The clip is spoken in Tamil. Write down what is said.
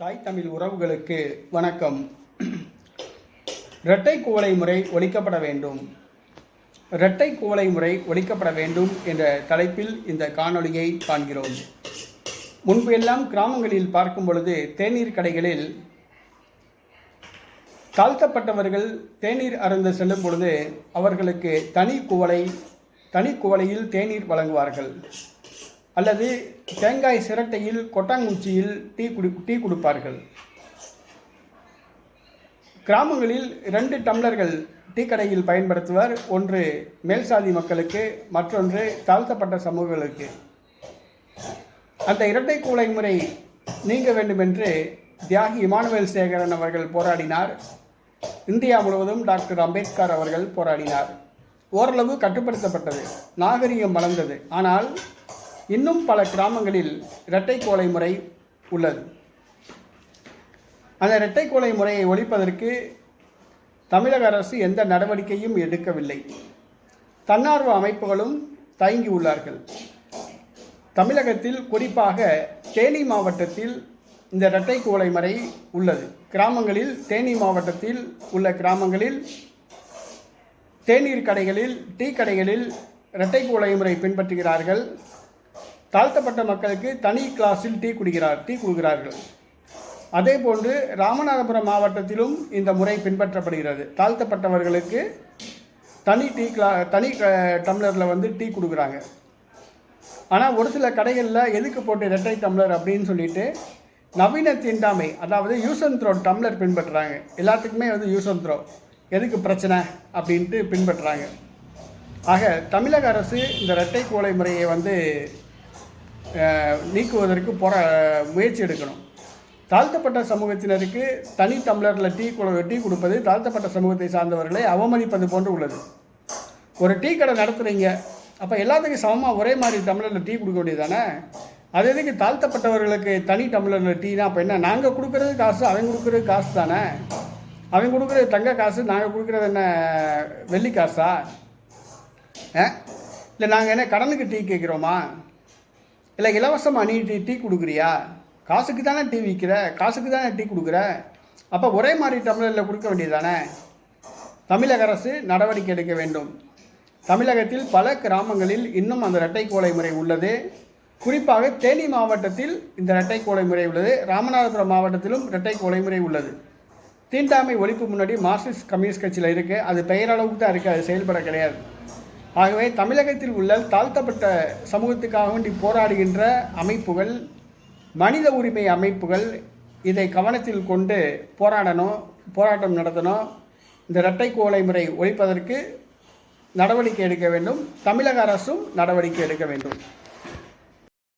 தாய் தமிழ் உறவுகளுக்கு வணக்கம். இரட்டை குவளை முறை ஒழிக்கப்பட வேண்டும். இரட்டை குவளை முறை ஒழிக்கப்பட வேண்டும் என்ற தலைப்பில் இந்த காணொளியை காண்கிறோம். முன்பு எல்லாம் கிராமங்களில் பார்க்கும் பொழுது தேநீர் கடைகளில் தாழ்த்தப்பட்டவர்கள் தேநீர் அருந்த செல்லும் பொழுது அவர்களுக்கு தனி குவளை தனி குவளையில் தேநீர் வழங்குவார்கள். அல்லது தேங்காய் சிரட்டையில் கொட்டாங்குச்சியில் டீ குடி டீ கொடுப்பார்கள். கிராமங்களில் ரெண்டு டம்ளர்கள் டீ கடையில் பயன்படுத்துவர். ஒன்று மேல் சாதி மக்களுக்கு மற்றொன்று தாழ்த்தப்பட்ட சமூகங்களுக்கு. அந்த இரட்டை கூலை முறை நீங்க வேண்டும் என்று தியாகி இமானுவேல் சேகரன் அவர்கள் போராடினார். இந்தியா முழுவதும் டாக்டர் அம்பேத்கர் அவர்கள் போராடினார். ஓரளவு கட்டுப்படுத்தப்பட்டது. நாகரிகம் வளர்ந்தது. ஆனால் இன்னும் பல கிராமங்களில் இரட்டை கோலை முறை உள்ளது. அந்த இரட்டை கோலை முறையை ஒழிப்பதற்கு தமிழக அரசு எந்த நடவடிக்கையும் எடுக்கவில்லை. தன்னார்வ அமைப்புகளும் தயங்கி உள்ளார்கள். தமிழகத்தில் குறிப்பாக தேனி மாவட்டத்தில் இந்த இரட்டை கோலை முறை உள்ளது. கிராமங்களில் தேனி மாவட்டத்தில் உள்ள கிராமங்களில் தேநீர் கடைகளில் டீ கடைகளில் இரட்டை கோலை முறை பின்பற்றுகிறார்கள். தாழ்த்தப்பட்ட மக்களுக்கு தனி கிளாஸில் டீ குடிக்கிறார் டீ கொடுக்கிறார்கள். அதே போன்று ராமநாதபுரம் மாவட்டத்திலும் இந்த முறை பின்பற்றப்படுகிறது. தாழ்த்தப்பட்டவர்களுக்கு தனி டீ கிளா தனி டம்ளரில் வந்து டீ கொடுக்குறாங்க. ஆனால் ஒரு சில கடைகளில் எதுக்கு போட்டு ரெட்டை டம்ளர் அப்படின்னு சொல்லிட்டு நவீன தீண்டாமை அதாவது யூஸ் அண்ட் த்ரோ டம்ளர் பின்பற்றுறாங்க. எல்லாத்துக்குமே வந்து யூஸ் அண்ட் த்ரோ எதுக்கு பிரச்சனை அப்படின்ட்டு பின்பற்றுறாங்க. ஆக தமிழக அரசு இந்த இரட்டை கோலை முறையை வந்து நீக்குவதற்கு போற முயற்சி எடுக்கணும். தாழ்த்தப்பட்ட சமூகத்தினருக்கு தனி டம்ளரில் டீ டீ கொடுப்பது தாழ்த்தப்பட்ட சமூகத்தை சார்ந்தவர்களை அவமதிப்பது போன்று உள்ளது. ஒரு டீ கடை நடத்துகிறீங்க அப்போ எல்லாத்துக்கும் சமமாக ஒரே மாதிரி டம்ளரில் டீ கொடுக்க வேண்டியது தானே அது எதுக்கு தாழ்த்தப்பட்டவர்களுக்கு தனி டம்ளரில் டீனா? அப்போ என்ன நாங்கள் கொடுக்குறது காசு அவங்க கொடுக்குறது காசு தானே? அவங்க கொடுக்குறது தங்க காசு நாங்கள் கொடுக்குறது என்ன வெள்ளி காசா? ஆ இல்லை நாங்கள் என்ன கடனுக்கு டீ கேட்குறோமா? இல்லை இலவசமாக நீ டீ கொடுக்குறியா? காசுக்கு தானே டீ விற்கிற காசுக்கு தானே டீ கொடுக்குற? அப்போ ஒரே மாதிரி டம்ளரில் கொடுக்க வேண்டியது தானே தமிழக அரசு நடவடிக்கை எடுக்க வேண்டும். தமிழகத்தில் பல கிராமங்களில் இன்னும் அந்த இரட்டை கோலை முறை உள்ளது. குறிப்பாக தேனி மாவட்டத்தில் இந்த இரட்டை கோலை முறை உள்ளது. ராமநாதபுரம் மாவட்டத்திலும் இரட்டை கோலை முறை உள்ளது. தீண்டாமை ஒழிப்பு முன்னாடி மார்க்சிஸ்ட் கம்யூனிஸ்ட் கட்சியில் இருக்குது அது பெயரளவுக்கு தான் இருக்குது அது செயல்பட கிடையாது. ஆகவே தமிழகத்தில் உள்ள தாழ்த்தப்பட்ட சமூகத்துக்காக வேண்டி போராடுகின்ற அமைப்புகள் மனித உரிமை அமைப்புகள் இதை கவனத்தில் கொண்டு போராடணும் போராட்டம் நடத்தணும். இந்த இரட்டை கோலை முறை ஒழிப்பதற்கு நடவடிக்கை எடுக்க வேண்டும். தமிழக அரசும் நடவடிக்கை எடுக்க வேண்டும்.